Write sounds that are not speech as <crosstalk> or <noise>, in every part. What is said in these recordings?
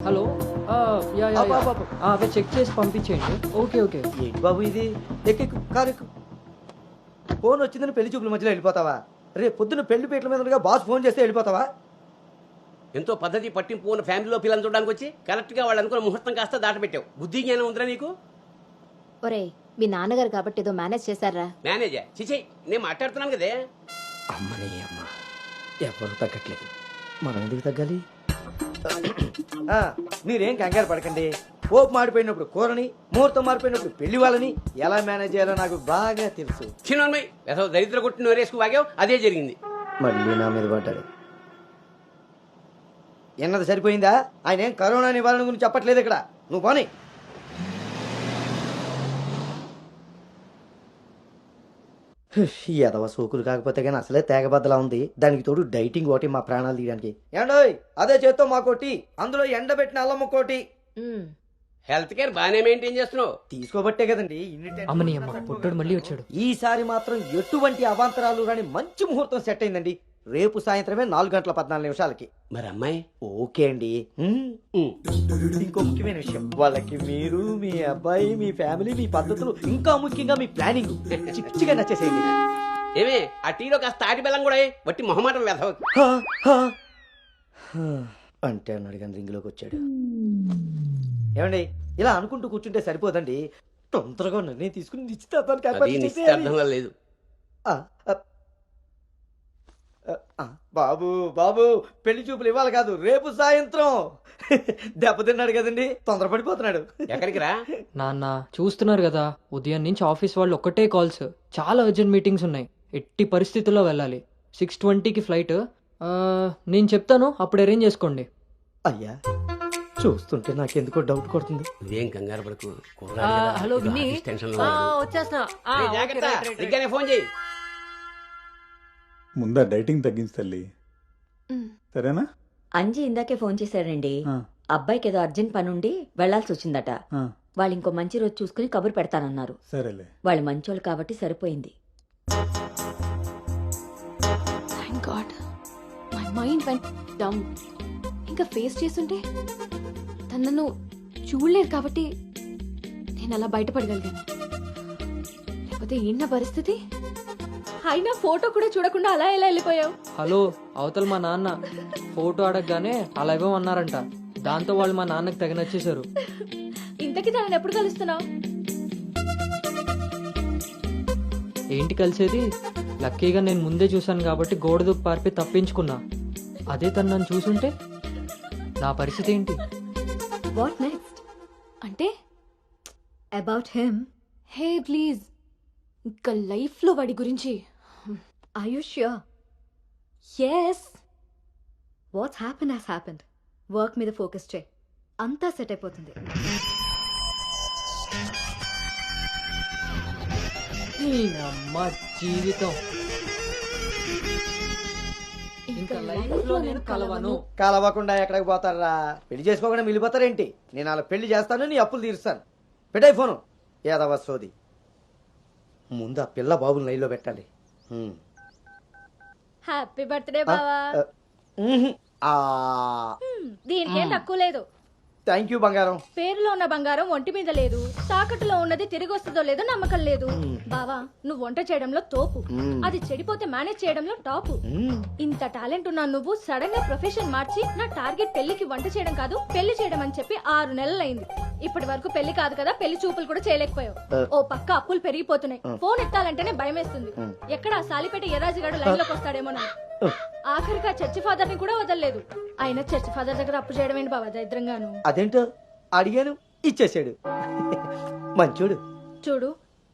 Hello? ఆ, yeah yeah. ఆ, అవి చెక్ చేసి పంపించేయండి. Okay okay. ఏంటి బాబు ఇది? ఎక్కెక్కు కారు ఎక్కు. ఫోన్ వచ్చిందని పెళ్ళి చూపుల మధ్యలో వెళ్ళిపోతావా? రేపు పొద్దున్న పెళ్ళి పీటల మీద ఉండగా బాస్ ఫోన్ చేస్తే వెళ్ళిపోతావా? ఎంతో పద్ధతి పట్టింపు ఉన్న ఫ్యామిలీలో పిల్లలు చూడడానికి వచ్చి కరెక్ట్గా వాళ్ళు అనుకున్న ముహూర్తం కాస్త దాటపెట్టావు బుద్ధి జ్ఞానం ఉందిరా నీకు? ఒరేయ్ మీ నాన్నగారు కాబట్టి ఏదో మేనేజ్ చేశారా? మేనేజర్? చిచే నేను మాట్లాడుతున్నాను కదే. అమ్మని అమ్మ. ఎవరు తగ్గట్లేదు. మనం ఎందుకు తగ్గాలి? మీరేం కంగారు పడకండి. పోపు మాడిపోయినప్పుడు కూరని ముహూర్తం మారిపోయినప్పుడు పెళ్ళి వాళ్ళని ఎలా మేనేజ్ చేయాలో నాకు బాగా తెలుసు. చిన్నమ్మాయి ఏదో దరిద్ర కొట్టి నోరేసుకు వాగావు? అదే జరిగింది. మళ్ళీ నా మీద పడ్డాడు. ఎన్నది సరిపోయిందా? ఆయన ఏం కరోనా నివారణ గురించి చెప్పట్లేదు ఇక్కడ. నువ్వు పోనీ. ఈ ఎదవ సోకులు కాకపోతే కానీ అసలే తేగబద్దలా ఉంది. దానికి తోడు డైటింగ్ ఒకటి మా ప్రాణాలు తీయడానికి. ఏండోయ్ అదే చేత్తో మా కోటి అందులో ఎండబెట్టిన అల్లమ్మ కోటి హెల్త్ కేర్ బాగానే మెయింటైన్ చేస్తున్నావు. తీసుకోబట్టే కదండి అమ్మని అమ్మ పుట్టడు మళ్ళీ వచ్చాడు. ఈసారి మాత్రం ఎటువంటి అవాంతరాలు రాని మంచి ముహూర్తం సెట్ అయిందండి. రేపు సాయంత్రమే నాలుగు గంటల పద్నాలుగు నిమిషాలకి. మరి అమ్మాయి ఓకే అండి. ఇంకో ముఖ్యమైన విషయం. వాళ్ళకి మీరు మీ అబ్బాయి మీ ఫ్యామిలీ మీ పద్ధతులు ఇంకా ముఖ్యంగా మీ ప్లానింగ్. చిచ్చిగా నచ్చేసేయండి. ఏమే ఆ టీలో కాస్త తాటి బెల్లం కూడా వేయ్. వట్టి మొహమాటం వెధవ. అంటే అన్నాడు కానీ రింగులోకి వచ్చాడు. ఏమండి ఇలా అనుకుంటూ కూర్చుంటే సరిపోదండి. తొందరగా నిర్ణయం తీసుకుని నిశ్చితార్థానికి అది ఏర్పాటు చేసేయాలి. నిశ్చితార్థంలో లేదు. ఆ, ఆ. బాబు బాబు పెళ్ళి చూపులు ఇవ్వాలి కాదు రేపు సాయంత్రం. దెబ్బతిన్నాడు కదండి తొందరపడిపోతున్నాడు. ఎక్కడికి రా? నాన్న చూస్తున్నారు కదా ఉదయం నుంచి ఆఫీస్ వాళ్ళు ఒక్కటే కాల్స్. చాలా అర్జెంట్ మీటింగ్స్ ఉన్నాయి. ఎట్టి పరిస్థితుల్లో వెళ్ళాలి. సిక్స్ ట్వంటీకి ఫ్లైట్. నేను చెప్తాను అప్పుడు అరేంజ్ చేసుకోండి. అయ్యా చూస్తుంటే నాకెందుకో డౌట్ కొడుతుంది. నువ్వేం కంగారు పడకు. Hello Winnie. టెన్షన్ ఆ, ముందా డైటింగ్ తగ్గించు తల్లి. సరేనా? అంజి ఇందాకే ఫోన్ చేశాడండి. ఆ, అబ్బాయికి ఏదో అర్జెంట్ పని ఉండి వెళ్ళాల్సి వచ్చిందట. ఆ, వాళ్ళు ఇంకో మంచి రోజు చూసుకుని కబురు పెడతానన్నారు. సరేలే. వాళ్ళు మంచోళ్ళు కాబట్టి సరిపోయింది. Thank God my mind went down ఇంకా ఫేస్ చేస్తుంటే తను నన్ను చూడలేదు కాబట్టి నేను అలా బయటపడగలిగాను. లేకపోతే ఏంటి నా పరిస్థితి? అయినా ఫోటో కూడా చూడకుండా అలా ఎలా వెళ్ళిపోయావు? హలో అవతల మా నాన్న ఫోటో అడగగానే అలా ఇవ్వమన్నారంట. దాంతో వాళ్ళు మా నాన్నకి తెగ నచ్చేశారు. ఇంతకీ తనని ఎప్పుడు కలుస్తున్నావు? ఏంటి కలిసేది? లక్కీగా నేను ముందే చూశాను కాబట్టి గోడ దూకి పారిపోయి తప్పించుకున్నా. అదే తను నన్ను చూసుంటే? నా పరిస్థితి ఏంటి? వాట్ నెక్స్ట్ అంటే అబౌట్ హిమ్ హే ప్లీజ్. ఇంకా లైఫ్లో వాడి గురించి I you sure yes what's happen has happened work మీద ఫోకస్ చేయి. అంతా సెట్ అయిపోతుంది. ఈ అమ్మ జీవితం. ఇంకా లైఫ్లో నేను కలవను. కలవకుండా ఎక్కడికి పోతారా? పెళ్ళి చేసుకోకుండా మిగిలిపోతారేంటి? నేను అలా పెళ్ళి చేస్తాను నీ అప్పులు తీరుస్తాను. పెట్టాయి ఫోను. ఏదవ సోది. ముందు ఆ పిల్ల బాబుని లైన్లో పెట్టాలి. హ్యాపీ బర్త్డే బావా దీనికేం తక్కువ లేదు. థ్యాంక్ యూ బంగారం. పేరులో ఉన్న బంగారం ఒంటి మీద లేదు. తాకట్టులో ఉన్నది తిరిగి వస్తుందో లేదో నమ్మకం లేదు. బావా నువ్వు వంట చేయడంలో తోపు. అది చెడిపోతే మేనేజ్ చేయడంలో టాపు. ఇంత టాలెంట్ ఉన్న నువ్వు సడన్గా ప్రొఫెషన్ మార్చి నా టార్గెట్ పెళ్ళికి వంట చేయడం కాదు పెళ్ళి చేయడం అని చెప్పి ఆరు నెలలు అయింది ఇప్పటి వరకు పెళ్ళి కాదు కదా పెళ్ళి చూపులు కూడా చేయలేకపోయావు. ఓ పక్క అప్పులు పెరిగిపోతున్నాయి. ఫోన్ ఎత్తాలంటేనే భయం వేస్తుంది ఎక్కడ ఆ సాలిపేట ఎర్రాజుగాడు లైన్లోకి వస్తాడేమోనని. ఆఖరికి ఆ చర్చి ఫాదర్ని కూడా వదలలేదు. ఆయన చర్చి ఫాదర్ దగ్గర అప్పు చేయడం ఏంటి బాబా దరిద్రంగాను? అదేంటో అడిగాను ఇచ్చేసాడు మంచోడు. చూడు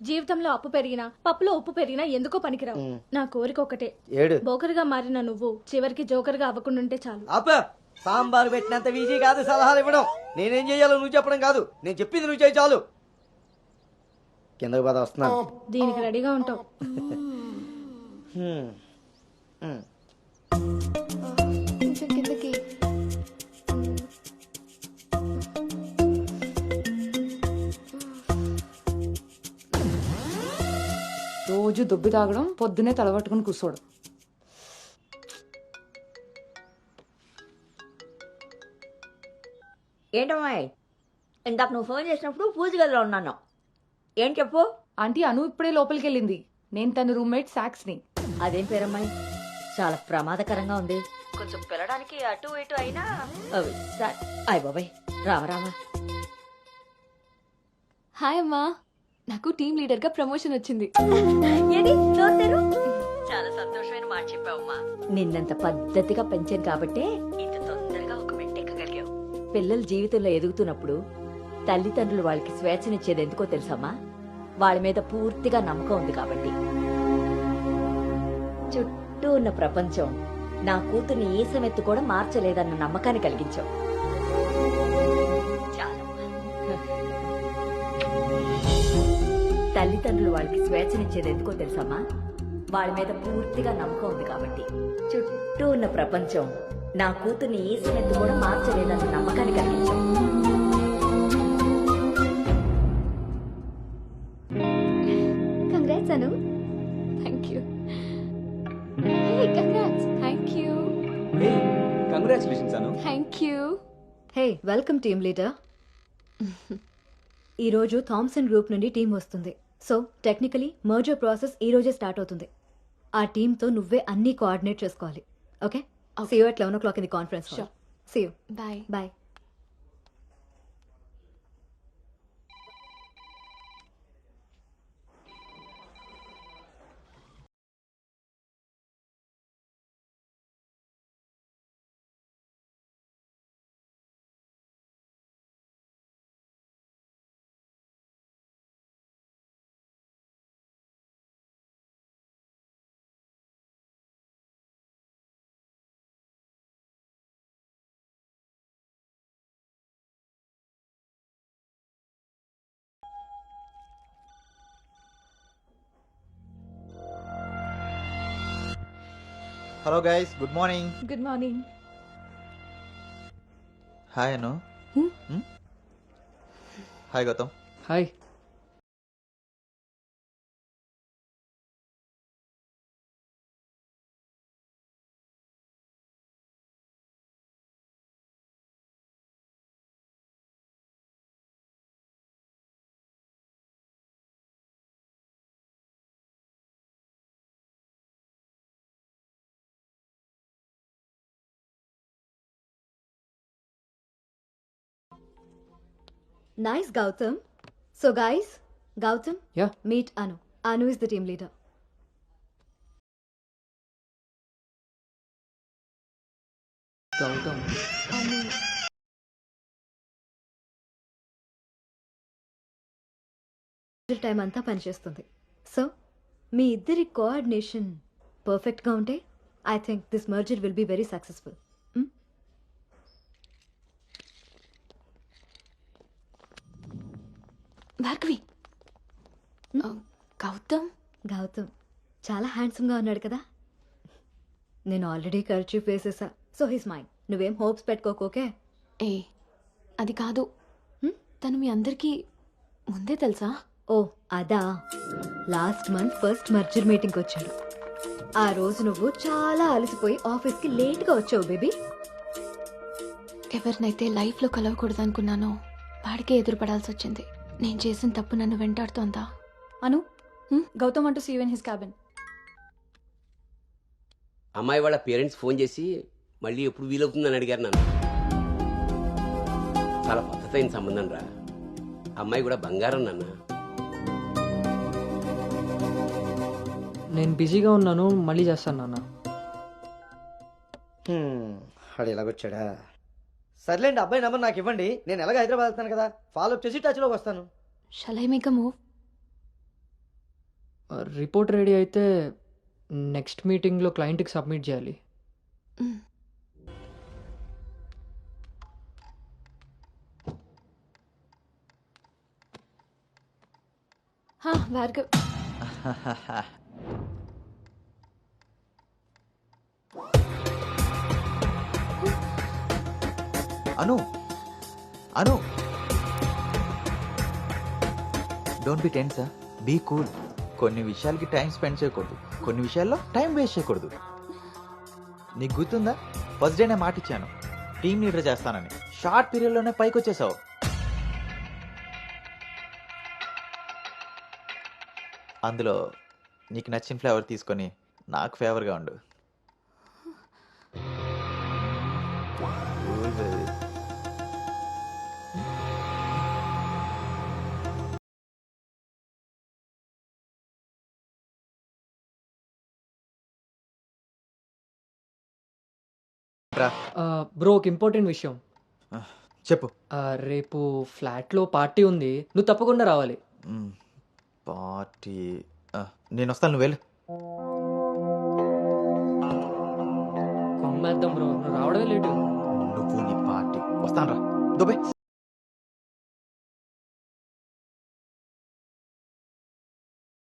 జీవితంలో అప్పు పెరిగినా పప్పులో ఉప్పు పెరిగినా ఎందుకో పనికిరావు. నా కోరిక ఒకటే. ఏడు. బోకరుగా మారిన నువ్వు చివరికి జోకర్గా అవ్వకుండా ఉంటే చాలు. ఆప సాంబార్ పెట్టినంత ఈజీ కాదు సలహాలు ఇవ్వడం. నేనేం చేయాలో నువ్వు చెప్పడం కాదు. నేను చెప్పింది నువ్వు చేయి చాలు. కిందకి పద వస్తున్నాను. దీనికి రెడీగా ఉంటావు. కొంచెం కిందకి. రోజు దొబ్బి తాగడం పొద్దునే తలబట్టుకుని కూర్చోడు ఏంటమ్మాయి ఇందాక నువ్వు ఫోన్ చేసినప్పుడు పూజ గదిలో ఉన్నాను. ఏం చెప్పు? ఆంటీ అను ఇప్పుడే లోపలికి వెళ్ళింది నేను తన రూమ్మేట్ సాక్స్ని. అదేం పేరమ్మాయి? చాలా ప్రమాదకరంగా ఉంది. కొంచెం పిల్లడానికి అటు ఇటు అయినా. అవి, స- అయ్ బాబాయ్ రామ రామ. హాయ్ అమ్మా. నాకు టీమ్ లీడర్గా ప్రమోషన్ వచ్చింది. ఏది. చాలా సంతోషమైన మాట చెప్పావమ్మా నిన్నంత పద్ధతిగా పెంచాను కాబట్టే ఇంత తొందరగా ఒక మెట్టు ఎక్కగలిగావు. పిల్లల జీవితంలో ఎదుగుతున్నప్పుడు తల్లిదండ్రులు వాళ్ళకి స్వేచ్ఛనిచ్చేది ఎందుకో తెలుసమ్మా? వాళ్ళ మీద పూర్తిగా నమ్మకం ఉంది కాబట్టి. చుట్టూ చుట్టూ ఉన్న ప్రపంచం. నా కూతుర్ని ఈసమెత్తు సమెత్తు కూడా మార్చలేదన్న నమ్మకాన్ని కలిగించావు. తల్లిదండ్రులు వాళ్ళకి స్వేచ్ఛనిచ్చేది ఎందుకో తెలుసమ్మా వాళ్ళ మీద పూర్తిగా నమ్మకం ఉంది కాబట్టి. చుట్టూ ఉన్న ప్రపంచం. నా కూతుర్ని ఈసమెత్తు కూడా మార్చలేదన్న నమ్మకాన్ని కలిగించాం congrats Anu thank you congratulations Anu thank you hey welcome team leader ఈరోజు థామ్సన్ గ్రూప్ నుండి టీం వస్తుంది. సో టెక్నికలీ మర్జర్ ప్రాసెస్ ఈ రోజే స్టార్ట్ అవుతుంది. ఆ టీంతో నువ్వే అన్ని కోఆర్డినేట్ చేసుకోవాలి. Okay see you at eleven o'clock in the conference. See you bye bye hello guys good morning good morning hi Anu Hmm? Hi Gautam hi Nice, Gautam. So, guys, Gautam, Yeah. meet Anu. Anu is the team leader. Gautam time అంతా పనిచేస్తుంది so మీ ఇద్దరి coordination పర్ఫెక్ట్గా ఉంటే I think this merger will be very successful Bhargavi. Gautam. Gautam. చాలా హ్యాండ్సమ్గా ఉన్నాడు కదా. నేను ఆల్రెడీ ఖర్చు వేసేసా. సో హిస్ మైండ్ నువ్వేం హోప్స్ పెట్టుకోకోకే ఏ అది కాదు? తను మీ అందరికీ ముందే తెలుసా? ఓ అదా. లాస్ట్ మంత్ ఫస్ట్ మర్జర్ మీటింగ్కి వచ్చాడు. ఆ రోజు నువ్వు చాలా అలసిపోయి ఆఫీస్కి లేట్గా వచ్చావు బేబీ ఎవరినైతే లైఫ్లో కలవకూడదు అనుకున్నానో వాడికే ఎదురుపడాల్సి వచ్చింది. నేను చేసిన తప్పు నన్ను వెంటాడుతోందా? అను గౌతమ్ అంటూ సీ ఇన్ హిస్ క్యాబిన్ అమ్మాయి వాళ్ళ పేరెంట్స్ ఫోన్ చేసి మళ్ళీ ఎప్పుడు వీలవుతుందని అడిగారు నన్ను. చాలా పద్ధతైన సంబంధం రా. అమ్మాయి కూడా బంగారం నాన్న. నేను బిజీగా ఉన్నాను మళ్ళీ చేస్తాను నాన్న. వాడు ఎలాగొచ్చాడా సర్లేండి అబ్బాయి నెంబర్ నాకు ఇవ్వండి. నేను ఎలాగ హైదరాబాద్ వెళ్తాను కదా? ఫాలో అప్ చేసి టచ్లోకి వస్తాను. Shall I make a move report ready అయితే నెక్స్ట్ మీటింగ్లో క్లయింట్కి సబ్మిట్ చేయాలి. Bhargav <laughs> Anu. Anu. Don't be tense be cool కొన్ని విషయాలకి టైం స్పెండ్ చేయకూడదు. కొన్ని విషయాల్లో టైం వేస్ట్ చేయకూడదు. నీకు గుర్తుందా? ఫస్ట్ డే మాట ఇచ్చాను. టీం లీడర్ చేస్తానని. షార్ట్ పీరియడ్లోనే పైకి వచ్చేసావు. అందులో నీకు నచ్చిన ఫ్లేవర్ తీసుకొని నాకు ఫేవర్గా ఉండు. బ్రో ఒక ఇంపార్టెంట్ విషయం. చెప్పు. రేపు ఫ్లాట్లో పార్టీ ఉంది. నువ్వు తప్పకుండా రావాలి. పార్టీ. నేను వస్తాను నువ్వు వెళ్ళు. కొమ్మేద్దాం బ్రో నువ్వు రావడమే లేటు. నువ్వు నీ పార్టీ. వస్తాను రా. దుబాయ్.